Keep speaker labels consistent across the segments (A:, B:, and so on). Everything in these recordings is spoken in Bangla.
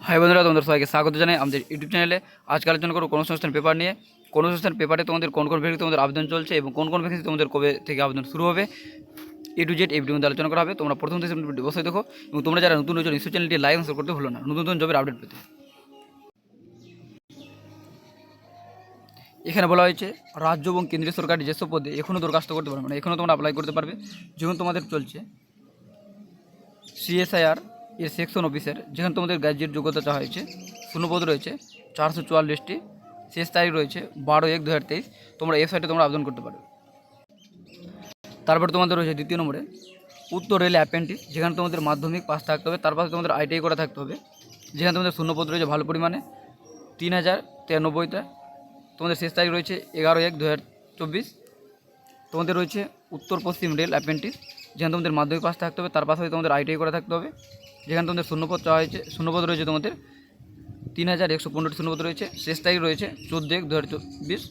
A: হাই বন্ধুরা, তোমাদের সবাইকে স্বাগত জানাই আমাদের ইউটিউব চ্যানেলে আজকে আলোচনা করো কোনো সংস্থান পেপার নিয়ে। কোনো সংস্থান পেপারে তোমাদের কোন কোন ভ্যাকেন্সি তোমাদের আবেদন চলছে এবং কোন কোন ভ্যাকেন্সি তোমাদের কবে থেকে আবেদন শুরু হবে। এ টু জেড এই মধ্যে আলোচনা করা হবে। তোমরা প্রথম থেকে অবশ্যই দেখো এবং তোমরা যারা নতুন রয়েছে নিশ্চয় চ্যানেলটি লাইক সাবস্ক্রাইব করতে ভুলো না। নতুন নতুন জবের আপডেট পেতে। এখানে বলা হয়েছে, রাজ্য এবং কেন্দ্রীয় সরকার যেসব পদে এখনও দরখাস্ত করতে পারবে মানে এখনও তোমরা অ্যাপ্লাই করতে পারবে। যেমন তোমাদের চলছে সিএসআইআর এর সেকশন অফিসার যেখানে তোমাদের গ্র্যাজুয়েট যোগ্যতা চাওয়া হয়েছে শূন্যপদ রয়েছে, চারশো চুয়াল্লিশটি, শেষ তারিখ রয়েছে, বারো এক দু হাজার তেইশ। তোমরা এই সাইটে তোমরা আবেদন করতে পারবে। তারপর তোমাদের রয়েছে দ্বিতীয় নম্বরে, উত্তর রেল অ্যাপেন্টিস যেখানে তোমাদের মাধ্যমিক পাস থাকতে হবে, তার পাশে তোমাদের আইটিআই করা থাকতে হবে। যেখানে তোমাদের শূন্যপদ রয়েছে ভালো পরিমাণে, তিন হাজার তিরানব্বইটা। তোমাদের শেষ তারিখ রয়েছে এগারো এক দু হাজার চব্বিশ। তোমাদের রয়েছে উত্তর পশ্চিম রেল অ্যাপেন্টিস যেখানে তোমাদের মাধ্যমিক পাস থাকতে হবে, তার পাশাপাশি তোমাদের আইটিআই করা থাকতে হবে। যেখানে তোমাদের শূন্যপদ চাওয়া হয়েছে, শূন্যপদ রয়েছে তোমাদের তিন হাজার একশো পনেরোটি শূন্যপদ রয়েছে, শেষ তারিখ রয়েছে চোদ্দ এক দু হাজার চব্বিশ।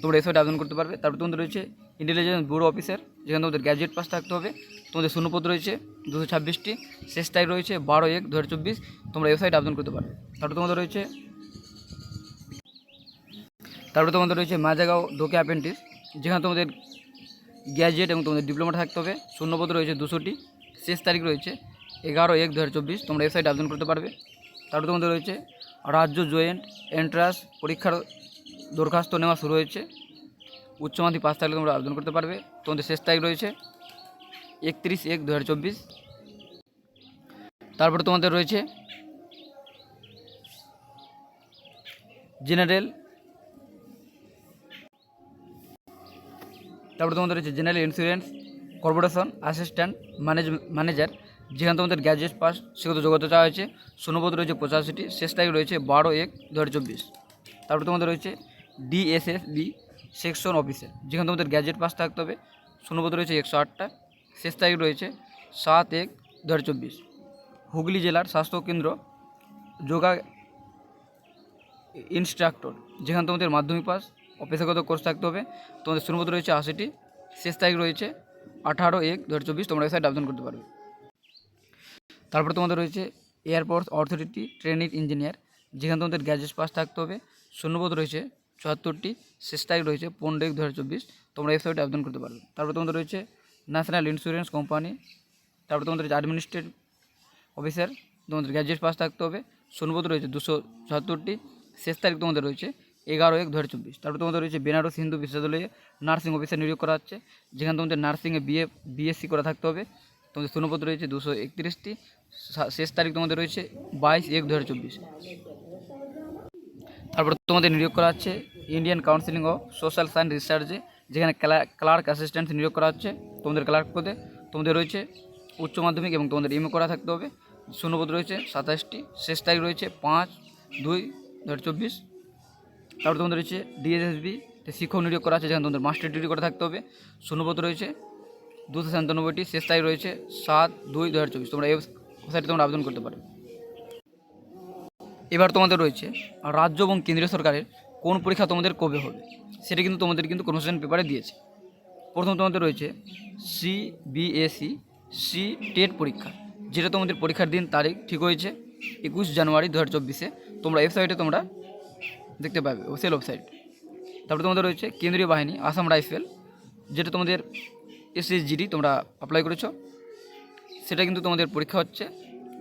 A: তোমরা এসআইটে আবেদন করতে পারবে। তারপর তোমাদের রয়েছে ইন্টেলিজেন্স ব্যুরো অফিসার যেখানে তোমাদের গ্র্যাজুয়েট পাস থাকতে হবে। তোমাদের শূন্যপদ রয়েছে দুশো ছাব্বিশটি, শেষ তারিখ রয়েছে বারো এক দু হাজার চব্বিশ। তোমরা ওয়েবসাইটে আবেদন করতে পারবে। তারপর তোমাদের রয়েছে তারপরে তোমাদের রয়েছে মাজাগাঁও ডোকে অ্যাপেন্টিস যেখানে তোমাদের গ্র্যাজুয়েট এবং তোমাদের ডিপ্লোমা থাকতে হবে। শূন্যপদ রয়েছে দুশোটি, শেষ তারিখ রয়েছে এগারো, এক দু তোমরা ওয়েবসাইটে আবেদন করতে পারবে। তারপরে তোমাদের রয়েছে রাজ্য জয়েন্ট এন্ট্রান্স পরীক্ষার দরখাস্ত নেওয়া শুরু হয়েছে। উচ্চ মাধ্যমিক পাস থাকলে তোমরা আবেদন করতে পারবে। তোমাদের শেষ তারিখ রয়েছে একত্রিশ, এক দু তারপরে তোমাদের রয়েছে জেনারেল তারপরে তোমাদের রয়েছে general insurance corporation assistant manage, manager. যেখানে তোমাদের গ্র্যাজুয়েট পাস সেগত যোগ্যতা চাওয়া হয়েছে। শূন্যপদ রয়েছে পঁচাশিটি, শেষ তারিখ রয়েছে বারো এক দু তারপরে তোমাদের রয়েছে ডিএসএসবি সেকশন অফিসার যেখানে তোমাদের গ্র্যাজুয়েট পাস থাকতে হবে। শূন্যপদ রয়েছে একশো আটটা, শেষ তারিখ রয়েছে সাত এক দু হুগলি জেলার স্বাস্থ্যকেন্দ্র যোগা ইনস্ট্রাক্টর, যেখানে তোমাদের মাধ্যমিক পাস ও পেশাগত কোর্স থাকতে হবে। তোমাদের শুরুমত রয়েছে আশিটি, শেষ তারিখ রয়েছে আঠারো এক দু তোমরা সাইট আবেদন করতে পারবে। তারপরে তোমাদের রয়েছে এয়ারপোর্ট অথরিটি ট্রেনিং ইঞ্জিনিয়ার যেখানে তোমাদের গ্র্যাজুয়েট পাস থাকতে হবে। শূন্যপদ রয়েছে চুয়াত্তরটি, শেষ তারিখ রয়েছে পনেরো এক দু হাজার চব্বিশ। তোমরা এই সাইটে আবেদন করতে পারবে। তারপর তোমাদের রয়েছে ন্যাশনাল ইন্স্যুরেন্স কোম্পানি তারপর তোমাদের রয়েছে অ্যাডমিনিস্ট্রেটিভ অফিসার তোমাদের গ্র্যাজুয়েট পাস থাকতে হবে। শূন্যপদ রয়েছে দুশো চুয়াত্তরটি, শেষ তারিখ তোমাদের রয়েছে এগারো এক দু হাজার চব্বিশ। তারপর তোমাদের রয়েছে বেনারস হিন্দু বিশ্ববিদ্যালয়ে নার্সিং অফিসার নিয়োগ করা হচ্ছে, যেখানে তোমাদের নার্সিংয়ে বিএ বিএসসি করা থাকতে হবে। তোমাদের শূন্যপদ রয়েছে দুশো একত্রিশটি। শেষ তারিখ তোমাদের রয়েছে বাইশ এক দু তারপর তোমাদের নিয়োগ করা হচ্ছে Indian counselling of social science রিসার্চে যেখানে ক্লার্ক অ্যাসিস্ট্যান্ট নিয়োগ করা হচ্ছে তোমাদের ক্লার্ক পদে। তোমাদের রয়েছে উচ্চ মাধ্যমিক এবং তোমাদের এমএ করা থাকতে হবে। শূন্যপদ রয়েছে সাতাশটি। শেষ তারিখ রয়েছে পাঁচ দুই দু চব্বিশ। তারপর তোমাদের রয়েছে ডিএসএসবি শিক্ষক নিয়োগ করা আছে, যেখানে তোমাদের মাস্টার ডিগ্রি করে থাকতে হবে। শূন্যপদ রয়েছে দুশো সাতানব্বইটি শেষ তারিখ রয়েছে সাত দুই দু হাজার চব্বিশ। তোমরা এই ওয়েবসাইটে তোমরা আবেদন করতে পারো এবার তোমাদের রয়েছে রাজ্য এবং কেন্দ্রীয় সরকারের কোন পরীক্ষা তোমাদের কবে হবে, সেটা কিন্তু তোমাদের কিন্তু কনভার্সেশন পেপারে দিয়েছে। প্রথম তোমাদের রয়েছে সি বিএসি সি টেট পরীক্ষা, যেটা তোমাদের পরীক্ষার দিন তারিখ ঠিক হয়েছে একুশ জানুয়ারি দু হাজার চব্বিশে। তোমরা ওয়েবসাইটে তোমরা দেখতে পাবে ওসেল ওয়েবসাইট তারপরে তোমাদের রয়েছে কেন্দ্রীয় বাহিনী, আসাম রাইফেল, যেটা তোমাদের এসএসজিডি তোমরা অ্যাপ্লাই করেছ। সেটা কিন্তু তোমাদের পরীক্ষা হচ্ছে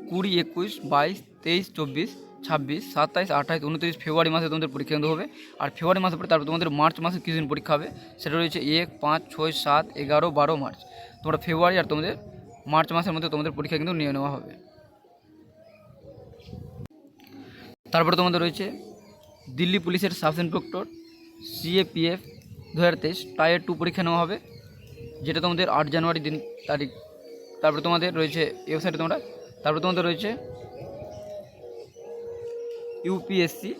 A: কুড়ি, একুশ, বাইশ, তেইশ, চব্বিশ, ছাব্বিশ, সাতাইশ, আঠাইশ, উনত্রিশ ফেব্রুয়ারি মাসে তোমাদের পরীক্ষা কিন্তু হবে। আর ফেব্রুয়ারি মাসের পরে তারপর তোমাদের মার্চ মাসে কিছুদিন পরীক্ষা হবে, সেটা রয়েছে এক, পাঁচ, ছয়, সাত, এগারো, বারো মার্চ। তোমরা ফেব্রুয়ারি আর তোমাদের মার্চ মাসের মধ্যে তোমাদের পরীক্ষা কিন্তু নিয়ে নেওয়া হবে। তারপরে তোমাদের রয়েছে দিল্লি পুলিশের সাব ইন্সপেক্টর সিএপিএফ দু হাজার তেইশ টায়ার টু পরীক্ষা নেওয়া হবে। যেটা তোমাদের আট জানুয়ারি দিন তারিখ, তারপরে তোমাদের রয়েছে ওয়েবসাইটে তোমরা, তারপরে তোমাদের রয়েছে ইউপিএসসি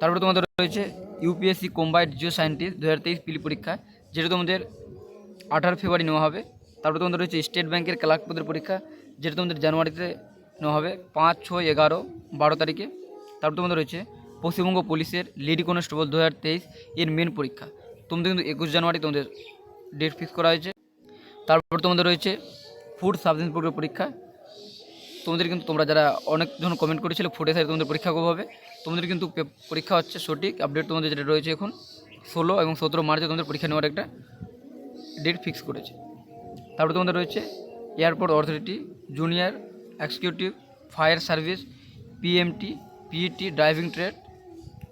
A: তারপরে তোমাদের রয়েছে ইউপিএসসি কম্বাইন্ড জিও সায়েন্টিস্ট দু হাজার তেইশ পিলি পরীক্ষা, যেটা তোমাদের আঠারো ফেব্রুয়ারি নেওয়া হবে। তারপরে তোমাদের রয়েছে স্টেট ব্যাংকের ক্লার্ক পদের পরীক্ষা, যেটা তোমাদের জানুয়ারিতে নেওয়া হবে, পাঁচ, ছয়, এগারো, বারো তারিখে। তারপর তোমাদের রয়েছে পশ্চিমবঙ্গ পুলিশের লেডি কনস্টেবল দু হাজার তেইশ এর মেন পরীক্ষা। তোমাদের কিন্তু একুশ জানুয়ারি তোমাদের ডেট ফিক্স করা হয়েছে। তারপর তোমাদের রয়েছে ফুড সাব ইন্সপেক্টর পরীক্ষা। তোমাদের কিন্তু তোমরা যারা অনেকজন কমেন্ট করেছিলে ফুটে সাইড তোমাদের পরীক্ষা কবে হবে? তোমাদের কিন্তু পরীক্ষা হচ্ছে সঠিক আপডেট তোমাদের যেটা রয়েছে এখন, ষোলো এবং সতেরো মার্চে তোমাদের পরীক্ষা নেওয়ার একটা ডেট ফিক্স করেছে। তারপরে তোমাদের রয়েছে airport authority junior executive fire service PMT PET driving trade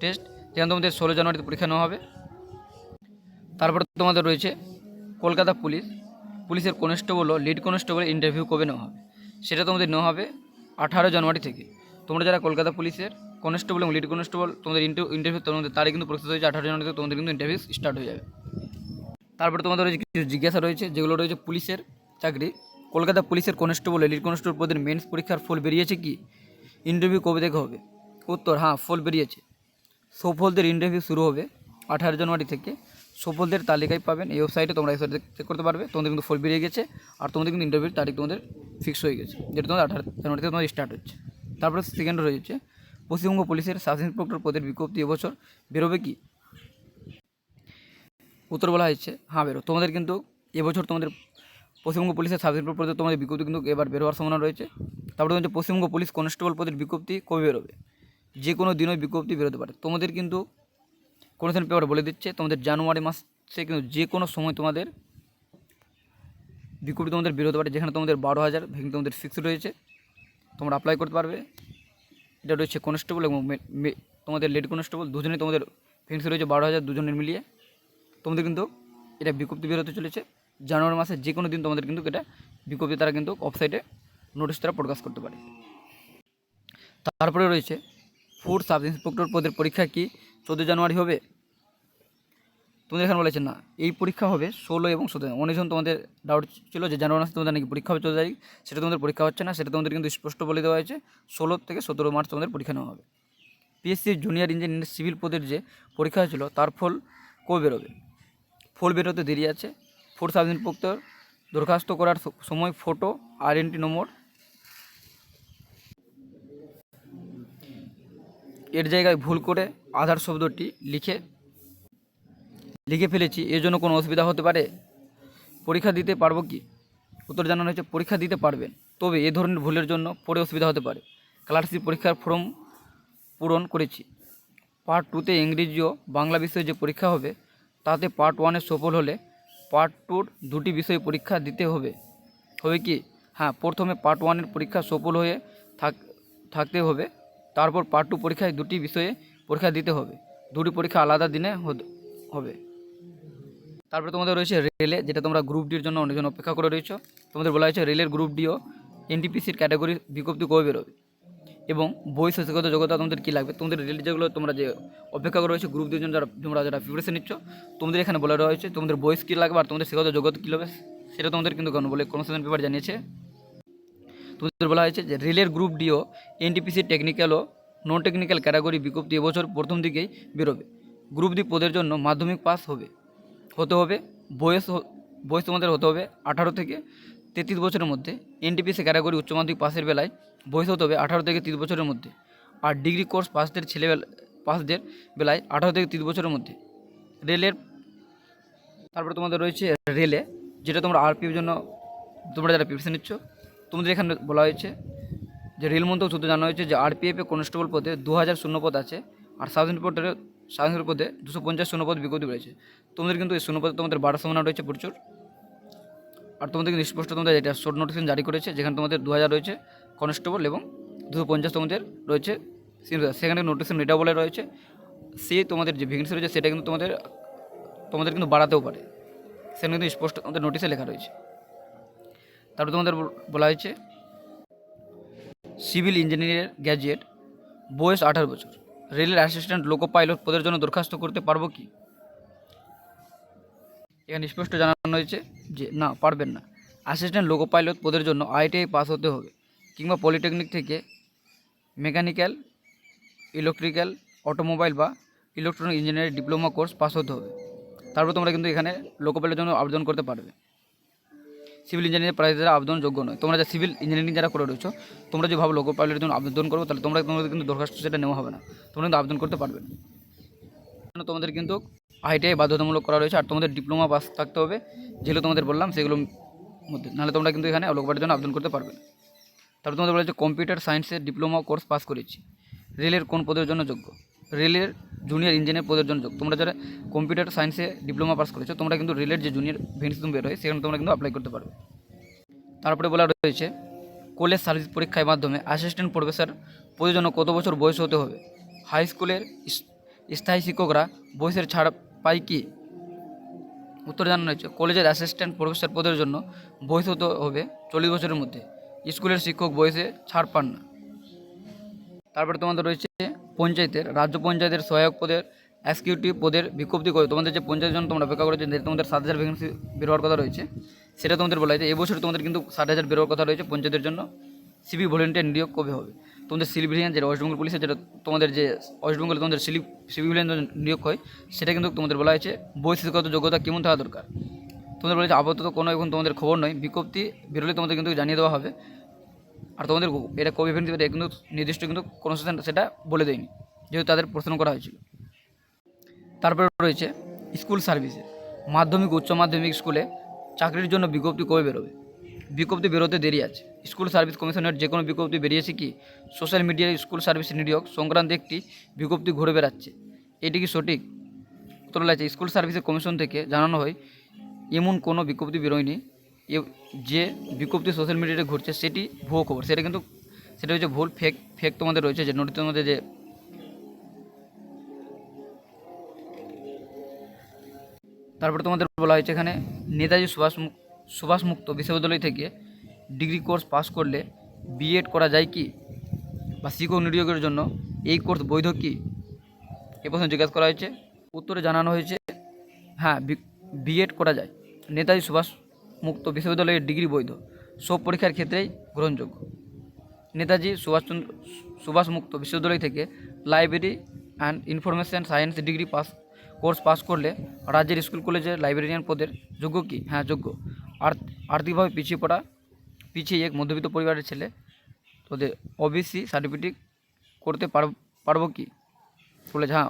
A: test যেখানে তোমাদের ষোলো জানুয়ারিতে পরীক্ষা নেওয়া হবে। তারপরে তোমাদের রয়েছে কলকাতা পুলিশ, পুলিশের কনস্টেবল ও লিড কনস্টেবল ইন্টারভিউ কবে নেওয়া হবে? সেটা তোমাদের নেওয়া হবে আঠারো জানুয়ারি থেকে। তোমরা যারা কলকাতা পুলিশের কনস্টেবল এবং লিড কনস্টেবল, তোমাদের ইন্টারভিউ তোমাদের তারিখ কিন্তু প্রস্তুত হয়েছে আঠারো জানুয়ারি থেকে তোমাদের কিন্তু ইন্টারভিউ স্টার্ট হয়ে যাবে। তারপরে তোমাদের রয়েছে কিছু জিজ্ঞাসা রয়েছে, যেগুলো রয়েছে পুলিশের চাকরি। কলকাতা পুলিশের কনস্টেবল লিড কনস্টেবল পদের মেন্স পরীক্ষার ফল বেরিয়েছে কি? ইন্টারভিউ কবে থেকে হবে? উত্তর হ্যাঁ ফল বেরিয়েছে। সফলদের ইন্টারভিউ শুরু হবে আঠারো জানুয়ারি থেকে। সফলদের তালিকায় পাবেন। এই ওয়েবসাইটে তোমরা ওয়েবসাইটে চেক করতে পারবে। তোমাদের কিন্তু ফল বেরিয়ে গেছে। আর তোমাদের কিন্তু ইন্টারভিউর তারিখ তোমাদের ফিক্স হয়ে গেছে। যেটা তোমাদের আঠারো, জানুয়ারি থেকে তোমাদের স্টার্ট হচ্ছে। তারপরে সেকেন্ড রয়েছে। পশ্চিমবঙ্গ পুলিশের সাব ইন্সপেক্টর পদের বিজ্ঞপ্তি এবছর বেরোবে কি? উত্তর বলা হয়েছে হ্যাঁ বেরো তোমাদের কিন্তু এবছর তোমাদের পশ্চিমবঙ্গ পুলিশের সাব ইন্সপেক্টর পদে তোমাদের বিজ্ঞপ্তি কিন্তু এবার বের হওয়ার সম্ভাবনা রয়েছে। তারপরে হচ্ছে পশ্চিমবঙ্গ পুলিশ কনস্টেবল পদের বিজ্ঞপ্তি কবে বেরোবে? যে কোনো দিনই বিজ্ঞপ্তি বেরোতে পারে। তোমাদের কিন্তু কোনো দিন পেপার বলে দিচ্ছে, তোমাদের জানুয়ারি মাসে কিন্তু যে কোনো সময় তোমাদের বিজ্ঞপ্তি তোমাদের বেরোতে পারে, যেখানে তোমাদের বারো হাজার ভ্যাকেন্সি তোমাদের ফিক্সড রয়েছে, তোমরা অ্যাপ্লাই করতে পারবে। এটা রয়েছে কনস্টেবল এবং তোমাদের লেড কনস্টেবল দুজনে তোমাদের ভ্যাকেন্সি রয়েছে বারো হাজার দুজনের মিলিয়ে। তোমাদের কিন্তু এটা বিজ্ঞপ্তি বেরোতে চলেছে। জানুয়ারি মাসে যে কোনো দিন তোমাদের কিন্তু এটা বিজ্ঞপ্তি তারা কিন্তু ওয়েবসাইটে নোটিশ তারা প্রকাশ করতে পারে। তারপরে রয়েছে ফুড সাব ইন্সপেক্টর পদের পরীক্ষা কি? চোদ্দ জানুয়ারি হবে? তোমাদের এখানে বলেছে না। এই পরীক্ষা হবে ষোলো এবং সতেরো। অনেকজন তোমাদের ডাউট ছিল যে জানুয়ারি মাসে তোমাদের নাকি পরীক্ষা হবে চোদ্দ তারিখ। সেটা তোমাদের পরীক্ষা হচ্ছে না, সেটা তোমাদের কিন্তু স্পষ্ট বলে দেওয়া হয়েছে। ষোলো থেকে সতেরো মার্চ তোমাদের পরীক্ষা নেওয়া হবে। পিএসসি জুনিয়র ইঞ্জিনিয়ার সিভিল পদের যে পরীক্ষা হয়েছিল, তার ফল কবে বেরোবে? ফল বেরোতে দেরি আছে। ফোর সাব ইন্সপেক্টর দরখাস্ত করার সময় ফটো আর এনটি নম্বর এর জায়গায় ভুল করে আধার শব্দটি লিখে লিখে ফেলেছি। এর জন্য কোনো অসুবিধা হতে পারে? পরীক্ষা দিতে পারব কি? উত্তর জানানো হয়েছে, পরীক্ষা দিতে পারবেন। তবে এ ধরনের ভুলের জন্য পরে অসুবিধা হতে পারে। ক্লাসি পরীক্ষার ফর্ম পূরণ করেছি। পার্ট টুতে ইংরেজি ও বাংলা বিষয়ে যে পরীক্ষা হবে, তাতে পার্ট ওয়ানে সফল হলে পার্ট টুর দুটি বিষয় পরীক্ষা দিতে হবে। হবে কি? হ্যাঁ প্রথমে পার্ট ওয়ানের পরীক্ষা সফল হয়ে থাক, থাকতে হবে। তারপর পার্ট টু পরীক্ষায় দুটি বিষয়ে পরীক্ষা দিতে হবে। দুটি পরীক্ষা আলাদা দিনে হবে। তারপরে তোমাদের রয়েছে রেলে, যেটা তোমরা গ্রুপ ডির জন্য অনেকজন অপেক্ষা করে রয়েছো। তোমাদের বলা হয়েছে রেলের গ্রুপ ডিও এনটিপিসির ক্যাটাগরি বিজ্ঞপ্তি কবে বেরোবে? এবং বই শিক্ষাগত যোগ্যতা তোমাদের কী লাগবে? তোমাদের রেল যেগুলো তোমরা যে অপেক্ষা করে রয়েছে গ্রুপ ডির জন্য যারা তোমরা যারা প্রিপারেশন নিচ্ছ, তোমাদের এখানে বলা রয়েছে তোমাদের বয়স কী লাগবে আর তোমাদের শিক্ষাগত যোগ্যতা কী লাগবে, সেটা তোমাদের কিন্তু কোনো বলে কনসেশন পেপার জানিয়েছে। তোমাদের বলা হয়েছে যে রেলের গ্রুপ ডিও, এনটিপিসি টেকনিক্যাল ও নন টেকনিক্যাল ক্যাটাগরি বিজ্ঞপ্তি এবছর প্রথম দিকেই বেরোবে। গ্রুপ ডি পদের জন্য মাধ্যমিক পাস হবে, হতে হবে, বয়স বয়স তোমাদের হতে হবে আঠারো থেকে তেত্রিশ বছরের মধ্যে। এনটিপিসি ক্যাটাগরি উচ্চ মাধ্যমিক পাসের বেলায় বয়স হতে হবে আঠারো থেকে তিরিশ বছরের মধ্যে আর ডিগ্রি কোর্স পাসদের ছেলে পাসদের বেলায় আঠারো থেকে তিরিশ বছরের মধ্যে। রেলের তারপরে তোমাদের রয়েছে রেলে, যেটা তোমরা আরপিএফ জন্য তোমরা যারা প্রিপারেশন নিচ্ছ তোমাদের এখানে বলা হয়েছে যে রেল মন্ত্রক সূত্রে জানা হয়েছে যে আরপিএফে কনস্টেবল পদে দু হাজার শূন্যপদ আছে আর ইন্সপেক্টরে সাব ইন্সপেক্টর পদে দুশো পঞ্চাশ শূন্যপদ বিজ্ঞপ্তি রয়েছে। তোমাদের কিন্তু এই শূন্যপদে তোমাদের বাড়ার সম্ভাবনা রয়েছে প্রচুর। আর তোমাদের কিন্তু স্পষ্ট তোমাদের এটা শর্ট নোটিফিকেশন জারি করেছে, যেখানে তোমাদের দু হাজার রয়েছে কনস্টেবল এবং দুশো পঞ্চাশ তোমাদের রয়েছে। সেখানে নোটিফিকেশন এটা বলে রয়েছে সে তোমাদের যে ভ্যাকেন্সি রয়েছে, সেটা কিন্তু তোমাদের তোমাদের কিন্তু বাড়াতেও পারে। সেখানে কিন্তু স্পষ্ট তোমাদের নোটিশে লেখা রয়েছে। তারপরে তোমাদের বল- হয়েছে সিভিল ইঞ্জিনিয়ার গ্র্যাজুয়েট, বয়স আঠারো বছর। রেলের অ্যাসিস্ট্যান্ট লোকো পাইলট পদের জন্য দরখাস্ত করতে পারব কি? এখানে স্পষ্ট জানানো হয়েছে যে, না, পারবেন না। অ্যাসিস্ট্যান্ট লোকো পাইলট পদের জন্য আইটিআই পাস হতে হবে কিংবা পলিটেকনিক থেকে মেকানিক্যাল ইলেকট্রিক্যাল অটোমোবাইল বা electronic engineering diploma course pass হতে হবে। তারপর তোমরা কিন্তু এখানে লোকো পাইলটের জন্য আবেদন করতে পারবে। সিভিল ইঞ্জিনিয়ারিং প্রাইজের আবেদন যোগ্য নয়, তোমরা যা সিভিল ইঞ্জিনিয়ারিং যারা করে রয়েছো, তোমরা যদি ভাবো লোকো পাইলটের জন্য আবেদন করব, তাহলে তোমরা তোমাদের কিন্তু দরখাস্ত সেটা নেওয়া হবে না। তোমরা কিন্তু আবেদন করতে পারবে না। তোমাদের কিন্তু আইটিআই বাধ্যতামূলক করা রয়েছে আর তোমাদের ডিপ্লোমা পাস থাকতে হবে, যেগুলো তোমাদের বললাম সেগুলোর মধ্যে। নাহলে তোমরা কিন্তু এখানে লোক জন্য আবেদন করতে পারবে না। তারপর তোমাদের বলেছে কম্পিউটার সায়েন্সের ডিপ্লোমা কোর্স পাস করেছি। রেলের কোন পদের জন্য যোগ্য? রেলের জুনিয়র ইঞ্জিনিয়ার পদের জন্য তোমরা যারা কম্পিউটার সায়েন্সে ডিপ্লোমা পাস করেছ, তোমরা কিন্তু রেলের যে জুনিয়র তুমি বের হয়, সেখানে তোমরা কিন্তু অ্যাপ্লাই করতে পারবে। তারপরে বলা রয়েছে কলেজ সার্ভিস পরীক্ষার মাধ্যমে অ্যাসিস্ট্যান্ট প্রফেসর পদের জন্য কত বছর বয়স হতে হবে? হাই স্কুলের স্থায়ী শিক্ষকরা বয়সের ছাড় পায় কি? উত্তর জানানো হয়েছে কলেজের অ্যাসিস্ট্যান্ট প্রফেসর পদের জন্য বয়স হতে হবে চল্লিশ বছরের মধ্যে। স্কুলের শিক্ষক বয়সে ছাড় পান না। তারপরে তোমাদের রয়েছে পঞ্চায়েতের, রাজ্য পঞ্চায়েতের সহায়ক পদের এক্সিকিউটিভ পদের বিজ্ঞপ্তি করে তোমাদের যে পঞ্চায়েতের জন্য তোমরা অপেক্ষা করেছ তোমাদের সাত হাজার ভ্যাকেন্সি বেরোয়ার কথা রয়েছে, সেটা তোমাদের বলা হয়েছে। এবছর তোমাদের কিন্তু ষাট হাজার বেরোয়ার কথা রয়েছে পঞ্চায়েতের জন্য। সিভি ভলেন্টিয়ার নিয়োগ কবে হবে? তোমাদের সিভিলিয়ান যেটা ওয়েস্ট বেঙ্গল পুলিশের যেটা তোমাদের যে ওয়েস্ট বেঙ্গলে তোমাদের সিভিলিয়ান নিয়োগ হয়, সেটা কিন্তু তোমাদের বলা হয়েছে। বৈশিষ্ট্যগত যোগ্যতা কেমন থাকা দরকার? তোমাদের বলেছে আপাতত কোনো এখন তোমাদের খবর নয়। বিজ্ঞপ্তি বেরোলে তোমাদের কিন্তু জানিয়ে দেওয়া হবে। আর তোমাদের এটা কবে ইভেন্ট দেবে, কিন্তু নির্দিষ্ট কিন্তু কোনো সেটা বলে দেয়নি, যেহেতু তাদের প্রশ্ন করা হয়েছিল। তারপরে রয়েছে স্কুল সার্ভিসে। মাধ্যমিক, উচ্চ মাধ্যমিক স্কুলে চাকরির জন্য বিজ্ঞপ্তি কবে বেরোবে? বিজ্ঞপ্তি বেরোতে দেরি আছে। স্কুল সার্ভিস কমিশনের যে কোনো বিজ্ঞপ্তি বেরিয়েছে কি? সোশ্যাল মিডিয়ায় স্কুল সার্ভিস নিয়োগ সংক্রান্ত একটি বিজ্ঞপ্তি ঘুরে বেড়াচ্ছে। এটি কি সঠিক? তোলা আছে, স্কুল সার্ভিসের কমিশন থেকে জানানো হয়, এমন কোনো বিজ্ঞপ্তি বেরোয়নি। যে বিজ্ঞপ্তি সোশ্যাল মিডিয়াতে ঘুরছে, সেটি ভুয়ো খবর। সেটা কিন্তু, সেটা হচ্ছে ভুল ফেক ফেক তোমাদের রয়েছে যে নোটিশের মধ্যে যে তারপরে তোমাদের বলা হয়েছে এখানে, নেতাজি সুভাষ সুভাষ মুক্ত বিশ্ববিদ্যালয় থেকে ডিগ্রি কোর্স পাস করলে বিএড করা যায় কি? বা শিক্ষক নিয়োগের জন্য এই কোর্স বৈধ কি? এ প্রশ্ন জিজ্ঞাসা করা হয়েছে। উত্তরে জানানো হয়েছে হ্যাঁ বিএড করা যায়। নেতাজি সুভাষ মুক্ত বিশ্ববিদ্যালয়ের ডিগ্রি বৈধ। সব পরীক্ষার ক্ষেত্রেই গ্রহণযোগ্য। নেতাজি সুভাষচন্দ্র সুভাষ মুক্ত বিশ্ববিদ্যালয় থেকে library and information science degree pass course pass করলে রাজ্যের স্কুল, কলেজের লাইব্রেরিয়ান পদের যোগ্য কি? হ্যাঁ যোগ্য। আর আর্থিকভাবে পিছিয়ে পড়া, পিছিয়ে এক মধ্যবিত্ত পরিবারের ছেলে তোদের ওবিসি সার্টিফিকেট করতে পার পারব কি? বলে হ্যাঁ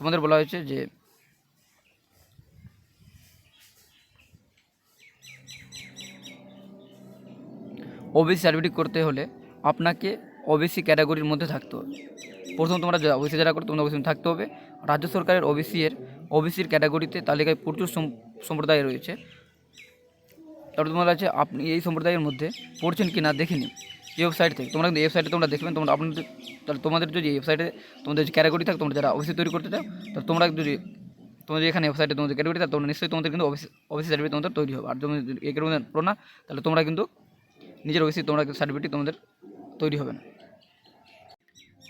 A: তোমাদের বলা হয়েছে যে ওবিসি সার্টিফিকেট করতে হলে আপনাকে ওবিসি ক্যাটাগরির মধ্যে থাকতে হবে। প্রথম তোমরা ওবিসি যারা করো, তোমরা ওবিসি থাকতে হবে। রাজ্য সরকারের ওবিসি এর ওবিসির ক্যাটাগরিতে তালিকায় প্রচুর সম- সম্প্রদায় রয়েছে। তারপর তোমার আছে, আপনি এই সম্প্রদায়ের মধ্যে পড়ছেন কি না দেখে নিন এই ওয়েবসাইট থেকে তোমরা কিন্তু ওয়েবসাইটে তোমরা দেখবেন, তোমরা আপনাদের, তাহলে তোমাদের যদি ওয়েবসাইটে তোমাদের যে ক্যাটাগরি থাকে, তোমরা যারা ওবিসি তৈরি করতে চাও, তাহলে তোমরা যদি, তোমাদের এখানে ওয়েবসাইটে তোমাদের ক্যাটাগরি থাকে তোমরা নিশ্চয়ই তোমাদের কিন্তু ওবিসি ওবিসি সার্টিফিকেট তোমাদের তৈরি হবে। আর তুমি এই ক্যাটাগরি পড়ো না, তাহলে তোমরা কিন্তু নিজের ওবিসি তোমরা সার্টিফিকেট তোমাদের তৈরি হবে না।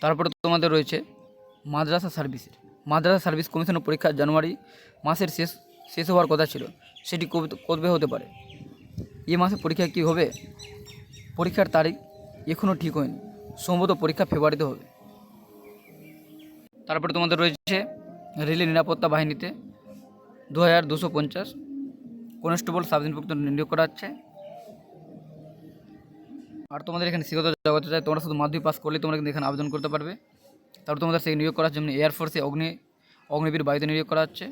A: তারপরে তোমাদের রয়েছে মাদ্রাসা সার্ভিসের। মাদ্রাসা সার্ভিস কমিশনের পরীক্ষা জানুয়ারি মাসের শেষ শেষ হওয়ার কথা ছিল, সেটি কবে হতে পারে? এ মাসে পরীক্ষা কী হবে? পরীক্ষার তারিখ এখনও ঠিক হয়নি। সম্ভবত পরীক্ষা ফেব্রুয়ারিতে হবে। তারপরে তোমাদের রয়েছে রেলের নিরাপত্তা বাহিনীতে। দু হাজার দুশো পঞ্চাশ কনস্টেবল সাব নিয়োগ করা হচ্ছে। আর তোমাদের এখানে শিক্ষত জগতে চাই তোমরা শুধু মাধ্যমিক পাস করলে তোমরা কিন্তু এখানে আবেদন করতে পারবে। তারপর তোমাদের সেই নিয়োগ করা হচ্ছে যেমন এয়ারফোর্সে অগ্নি, অগ্নিবীর বায়ুতে নিয়োগ করা হচ্ছে।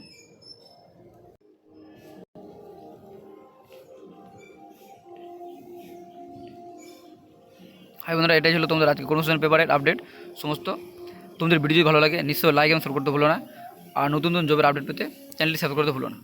A: হাই বন্ধুরা, এটাই ছিল তোমাদের আজকে কনভার্সেশন পেপারের আপডেট সমস্ত। তোমাদের ভিডিও ভালো লাগে, নিশ্চয়ই লাইক এবং শেয়ার করতে ভুলো না। আর নতুন নতুন জবের আপডেট পেতে চ্যানেলটি সাবস্ক্রাইব করতে ভুলো না।